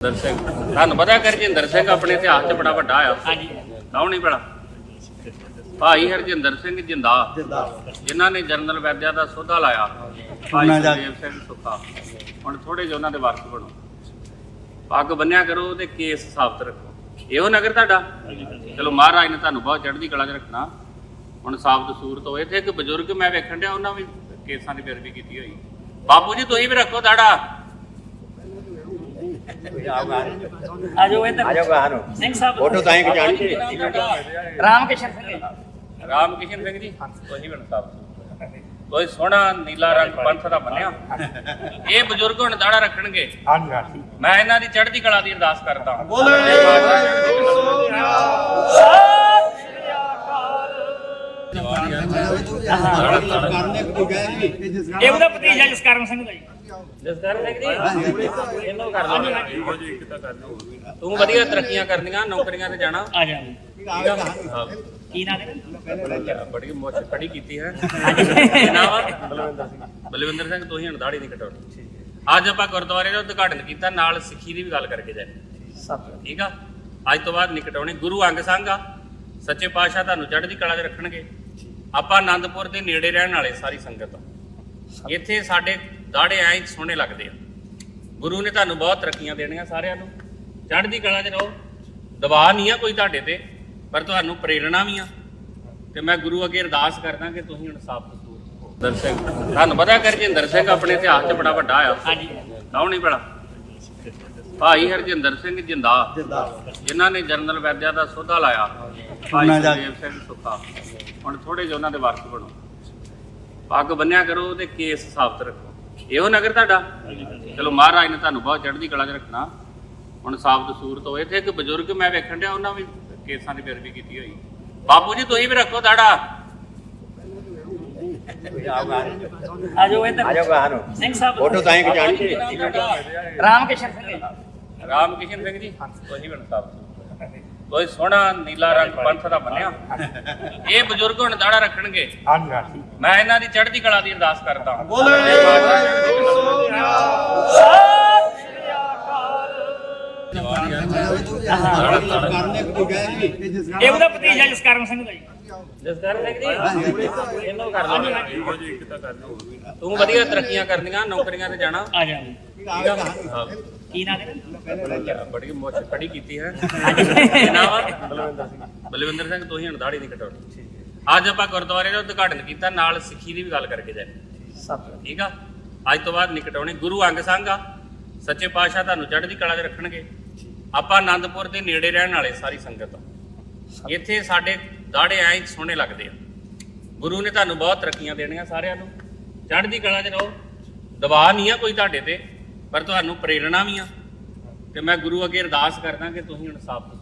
ਤੁਹਾਨੂੰ ਪਤਾ ਸਿੰਘ ਆਪਣੇ ਇਤਿਹਾਸ 'ਚ ਬੜਾ ਵੱਡਾ ਆ। ਹਾਂਜੀ। ਕੌਣ ਨਹੀਂ ਬੜਾ ਭਾਈ ਹਰਜਿੰਦਰ ਸਿੰਘ ਜਿੰਦਾ। ਜਿਨ੍ਹਾਂ ਨੇ ਜਨਰਲ ਵੈਦਿਆ ਦਾ ਸੋਧਾ ਲਾਇਆ। ਭਾਈ ਸੁਖਦੇਵ ਸਿੰਘ ਸੁੱਖਾ। ਹੁਣ ਥੋੜੇ ਜਿਹਾ ਉਹਨਾਂ ਦੇ ਵਾਰਸ ਬਣੋ। ਪੱਗ ਬੰਨਿਆ ਕਰੋ ਤੇ ਕੇਸ ਸਾਬਤ ਰੱਖੋ। ਇਹੋ ਨਗਰ ਤੁਹਾਡਾ? ਚਲੋ ਮਹਾਰਾਜ ਨੇ ਤੁਹਾਨੂੰ ਬਹੁਤ ਚੜ੍ਹਦੀ ਕਲਾ 'ਚ ਰੱਖਣਾ। ਹੁਣ ਸਾਬਤ ਸੂਰਤ ਹੋਏ ਤੇ ਇੱਕ ਬਜ਼ੁਰਗ ਮੈਂ ਵੇਖਣ ਡਿਆ ਉਹਨਾਂ ਵੀ ਕੇਸਾਂ ਦੀ ਪੈਰਵੀ ਕੀਤੀ ਹੋਈ। ਬਾਪੂ ਜੀ ਤੁਸੀਂ ਵੀ ਰੱਖੋ ਦਾੜਾ। ਆਜੋ ਇੱਧਰ। ਆਜੋ ਗਾਹਨੋ ਸਿੰਘ ਸਾਹਿਬ ਫੋਟੋ ਤਾਂ ਹੀ ਖਿਚਾਣੀ ਸੀ ਰਾਮ ਕਿਸ਼ਨ ਸਿੰਘ ਰਾਮ ਕਿਸ਼ਨ ਸਿੰਘ ਜੀ? ਕੋਈ ਬਣ ਸਾਹਿਬ ਕੋਈ ਸੋਹਣਾ ਨੀਲਾ ਰੰਗ ਪੰਥ ਦਾ ਬੰਨਿਆ। ਇਹ ਬਜ਼ੁਰਗ ਹੁਣ ਦਾੜਾ ਰੱਖਣਗੇ। ਮੈਂ ਇਹਨਾਂ ਦੀ ਚੜ੍ਹਦੀ ਕਲਾ ਦੀ ਅਰਦਾਸ ਕਰਦਾ ਇਹ ਉਹਦਾ ਭਤੀਜਾ ਜਸਕਰਨ ਸਿੰਘ ਦਾ ਜੀ। ਜਸਕਰਨ ਸਿੰਘ ਜੀ। ਇਹਨੂੰ ਕਰ ਲਓ। ਤੂੰ ਵਧੀਆ ਤਰੱਕੀਆਂ ਕਰਨੀਆਂ ਨੌਕਰੀਆਂ ਤੇ ਜਾਣਾ। ਆ ਜਾ। ਕੀ ਨਾਂ ਹੈ ਬੜੀ ਮੁੱਛ ਖੜੀ ਕੀਤੀ ਹੈ। ਨਾਮ ਬਲਵਿੰਦਰ ਸਿੰਘ ਬਲਵਿੰਦਰ ਸਿੰਘ ਤੁਸੀਂ ਹੁਣ ਦਾੜੀ ਨਹੀਂ ਕਟਾਉਣੀ। ਅੱਜ ਆਪਾਂ ਗੁਰਦੁਆਰੇ ਦਾ ਉਦਘਾਟਨ ਕੀਤਾ ਨਾਲ ਸਿੱਖੀ ਦੀ ਵੀ ਗੱਲ ਕਰਕੇ ਜਾਣੀ ਸਭ ਠੀਕ ਆ? ਅੱਜ ਤੋਂ ਬਾਅਦ ਨਹੀਂ ਕਟਾਉਣੀ। ਗੁਰੂ ਅੰਗ ਸੰਗ ਆ। ਸੱਚੇ ਪਾਤਸ਼ਾਹ ਤੁਹਾਨੂੰ ਚੜ੍ਹਦੀ ਕਲਾ 'ਚ ਰੱਖਣਗੇ। ਆਪਾਂ ਆਨੰਦਪੁਰ ਦੇ ਨੇੜੇ ਰਹਿਣ ਵਾਲੇ ਸਾਰੀ ਸੰਗਤ ਇੱਥੇ ਸਾਡੇ ਦਾੜੇ ਐਂ ਸੋਹਣੇ ਲੱਗਦੇ ਆ। ਗੁਰੂ ਨੇ ਤੁਹਾਨੂੰ ਬਹੁਤ ਤਰੱਕੀਆਂ ਦੇਣੀਆਂ ਸਾਰਿਆਂ ਨੂੰ। ਚੜ੍ਹਦੀ ਕਲਾ 'ਚ ਰਹੋ। ਦਬਾਅ ਨਹੀਂ ਆ ਕੋਈ ਤੁਹਾਡੇ ਤੇ ਪਰ ਤੁਹਾਨੂੰ ਪ੍ਰੇਰਣਾ ਵੀ ਆ। ਤੇ ਮੈਂ ਗੁਰੂ ਅੱਗੇ ਅਰਦਾਸ ਕਰਦਾ ਕਿ ਤੁਸੀਂ ਹੁਣ ਸਾਬਤ ਸੂਰਤ ਦਰਸ਼ਕ ਤੁਹਾਨੂੰ ਪਤਾ ਕਰ ਜਿੰਦਰ ਸਿੰਘ ਆਪਣੇ ਇਤਿਹਾਸ 'ਚ ਬੜਾ ਵੱਡਾ ਆ। ਹਾਂਜੀ। ਕੌਣ ਨਹੀਂ ਬੜਾ ਭਾਈ ਹਰਜਿੰਦਰ ਸਿੰਘ ਜਿੰਦਾ। ਜਿਨ੍ਹਾਂ ਨੇ ਜਨਰਲ ਵੈਦਿਆ ਦਾ ਸੋਧਾ ਲਾਇਆ। ਭਾਈ ਉਹਨਾਂ ਦਾ- ਸੁਖਦੇਵ ਸਿੰਘ ਸੁੱਖਾ। ਹੁਣ ਥੋੜੇ ਜਿਹਾ ਉਹਨਾਂ ਦੇ ਵਾਰਸ ਬਣੋ। ਪੱਗ ਬੰਨਿਆ ਕਰੋ ਤੇ ਕੇਸ ਸਾਬਤ ਰੱਖੋ। ਇਹੋ ਨਗਰ ਤੁਹਾਡਾ? ਚਲੋ ਮਹਾਰਾਜ ਨੇ ਤੁਹਾਨੂੰ ਬਹੁਤ ਚੜ੍ਹਦੀ ਕਲਾ 'ਚ ਰੱਖਣਾ। ਹੁਣ ਸਾਬਤ ਸੂਰਤ ਹੋਏ ਤੇ ਇੱਕ ਬਜ਼ੁਰਗ ਮੈਂ ਵੇਖਣ ਡਿਆ ਉਹਨਾਂ ਵੀ ਕੇਸਾਂ ਦੀ ਪੈਰਵੀ ਕੀਤੀ ਹੋਈ। ਬਾਪੂ ਜੀ ਤੁਸੀਂ ਵੀ ਰੱਖੋ ਦਾੜਾ ਆਜੋ ਇੱਧਰ। ਆਜੋ ਗਾਹਨੋ। ਸਿੰਘ ਸਾਹਿਬ। ਫੋਟੋ ਤਾਂ ਹੀ ਖਿਚਾਣੀ ਸੀ ਰਾਮ ਕਿਸ਼ਨ ਸਿੰਘ ਜੀ। ਰਾਮ ਕਿਸ਼ਨ ਸਿੰਘ ਜੀ। ਕੋਈ ਬਣ ਸਾਹਿਬ ਕੋਈ ਸੋਹਣਾ ਨੀਲਾ ਰੰਗ ਪੰਥ ਦਾ ਬੰਨਿਆ। ਇਹ ਬਜ਼ੁਰਗ ਹੁਣ ਦਾੜਾ ਰੱਖਣਗੇ। ਮੈਂ ਇਹਨਾਂ ਦੀ ਚੜ੍ਹਦੀ ਕਲਾ ਦੀ ਅਰਦਾਸ ਕਰਦਾ ਕਰਨੇ ਕੋ ਗਏ ਜੀ ਇਹ ਉਹਦਾ ਭਤੀਜਾ ਜਸਕਰਨ ਸਿੰਘ ਦਾ ਜੀ। ਜਸਕਰਨ ਸਿੰਘ ਜੀ? ਇਹਨੂੰ ਕਰ ਲਓ। ਤੂੰ ਵਧੀਆ ਤਰੱਕੀਆਂ ਕਰਨੀਆਂ ਨੌਕਰੀਆਂ ਤੇ ਜਾਣਾ। ਆ ਜਾ। ਹਾਂ। ਕੀ ਨਾਂ ਹੈ? ਬੜੀ ਮੁੱਛ ਖੜੀ ਕੀਤੀ ਹੈ। ਕੀ ਨਾਮ ਆ ਬਲਵਿੰਦਰ ਸਿੰਘ। ਬਲਵਿੰਦਰ ਸਿੰਘ ਤੁਸੀਂ ਹੁਣ ਦਾੜੀ ਨਹੀਂ ਕਟਾਉਣੀ। ਅੱਜ ਆਪਾਂ ਗੁਰਦੁਆਰੇ ਦਾ ਉਦਘਾਟਨ ਕੀਤਾ ਨਾਲ ਸਿੱਖੀ ਦੀ ਵੀ ਗੱਲ ਕਰਕੇ ਜਾਣੀ ਸਭ ਠੀਕ ਆ? ਅੱਜ ਤੋਂ ਬਾਅਦ ਨਹੀਂ ਕਟਾਉਣੀ। ਗੁਰੂ ਅੰਗ ਸੰਗ ਆ। ਸੱਚੇ ਪਾਤਸ਼ਾਹ ਤੁਹਾਨੂੰ ਚੜ੍ਹਦੀ ਕਲਾ 'ਚ ਰੱਖਣਗੇ। ਆਪਾਂ ਆਨੰਦਪੁਰ ਦੇ ਨੇੜੇ ਰਹਿਣ ਵਾਲੇ ਸਾਰੀ ਸੰਗਤ ਇੱਥੇ ਸਾਡੇ ਦਾੜੇ ਐਂ ਸੋਹਣੇ ਲੱਗਦੇ ਆ। ਗੁਰੂ ਨੇ ਤੁਹਾਨੂੰ ਬਹੁਤ ਤਰੱਕੀਆਂ ਦੇਣੀਆਂ ਸਾਰਿਆਂ ਨੂੰ। ਚੜ੍ਹਦੀ ਕਲਾ 'ਚ ਰਹੋ। ਦਬਾਅ ਨਹੀਂ ਆ ਕੋਈ ਤੁਹਾਡੇ ਤੇ। ਪਰ ਤੁਹਾਨੂੰ ਪ੍ਰੇਰਣਾ ਵੀ ਆ। ਤੇ ਮੈਂ ਗੁਰੂ ਅੱਗੇ ਅਰਦਾਸ ਕਰਦਾ ਕਿ ਤੁਸੀਂ ਹੁਣ ਸਾਬਤ